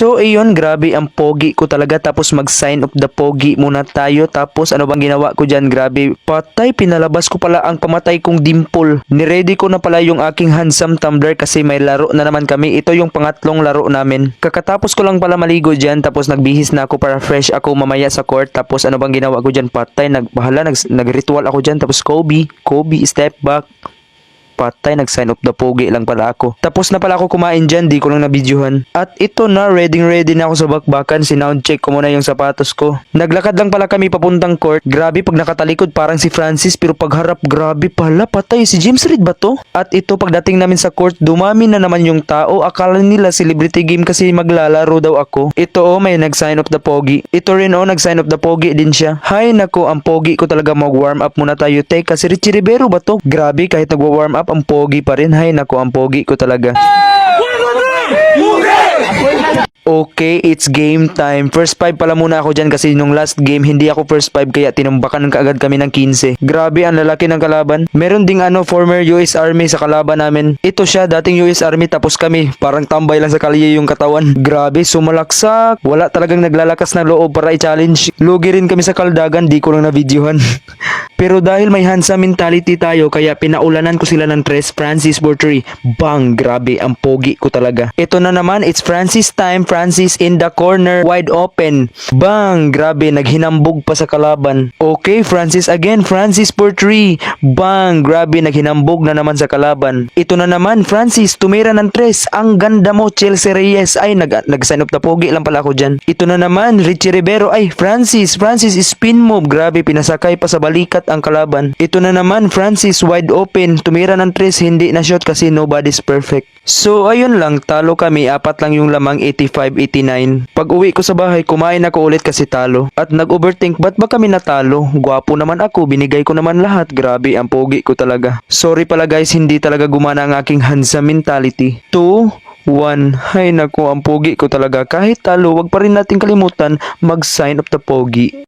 So ayun, grabe ang pogi ko talaga. Tapos mag-sign of the pogi muna tayo. Tapos ano bang ginawa ko dyan, grabe. Patay, pinalabas ko pala ang pamatay kong dimple. Niready ko na pala yung aking handsome tumbler kasi may laro na naman kami. Ito yung pangatlong laro namin. Kakatapos ko lang pala maligo dyan. Tapos nagbihis na ako para fresh ako mamaya sa court. Tapos ano bang ginawa ko dyan, patay, nagbahala, nag, nag-ritual ako dyan. Tapos Kobe, Kobe, step back, patay, nag-sign up the pogi lang pala ako. Tapos na pala ako kumain dyan, di ko lang nabidyohan. At ito na, ready ready na ako sa bakbakan, sinound ko muna yung sapatos ko. Naglakad lang pala kami papuntang court. Grabe, pag nakatalikod parang si Francis, pero pagharap, grabe pala, patay, si James Reid ba to? At ito, pagdating namin sa court, dumami na naman yung tao. Akala nila celebrity game kasi maglalaro daw ako. Ito oh, may nag-sign up the pogi. Ito rin oh, nag-sign up the pogi din siya. Hay nako, ang pogi ko talaga mag-warm up muna tayo. Teka, si Richie Rivero ba to? Grabe, kahit nagwa-warm up, ang pogi pa rin. Hay nako, ang pogi ko talaga. Okay, it's game time. First five pala muna ako dyan kasi nung last game hindi ako first five kaya tinumbakan kaagad kami ng 15. Grabe ang lalaki ng kalaban. Meron ding ano former US Army sa kalaban namin. Ito siya dating US Army tapos kami parang tambay lang sa kalye yung katawan. Grabe sumalaksak. Wala talagang naglalakas ng loob para i-challenge. Lugi rin kami sa kaldagan di ko lang na videohan. Pero dahil may handsome mentality tayo kaya pinaulanan ko sila ng tres Francis Bortry. Bang! Grabe, ang pogi ko talaga. Ito na naman, it's Francis time. Francis in the corner, wide open. Bang! Grabe, naghinambog pa sa kalaban. Okay, Francis again. Francis Bortry. Bang! Grabe, naghinambog na naman sa kalaban. Ito na naman, Francis, tumira ng tres. Ang ganda mo, Chelsea Reyes. Ay, nag nag-sign up na pogi lang pala ako dyan. Ito na naman, Richie Rivero. Ay, Francis, Francis, spin move. Grabe, pinasakay pa sa balikat ang kalaban. Ito na naman, Francis, wide open. Tumira ng tres, hindi na shot kasi nobody's perfect. So, ayun lang, talo kami. Apat lang yung lamang 85-89. Pag uwi ko sa bahay, kumain ako ulit kasi talo. At nag-overthink, ba't ba kami natalo? Gwapo naman ako, binigay ko naman lahat. Grabe, ang pogi ko talaga. Sorry pala guys, hindi talaga gumana ang aking handsome mentality. 2, 1. Hay nako, ang pogi ko talaga. Kahit talo, wag pa rin natin kalimutan mag-sign of the pogi.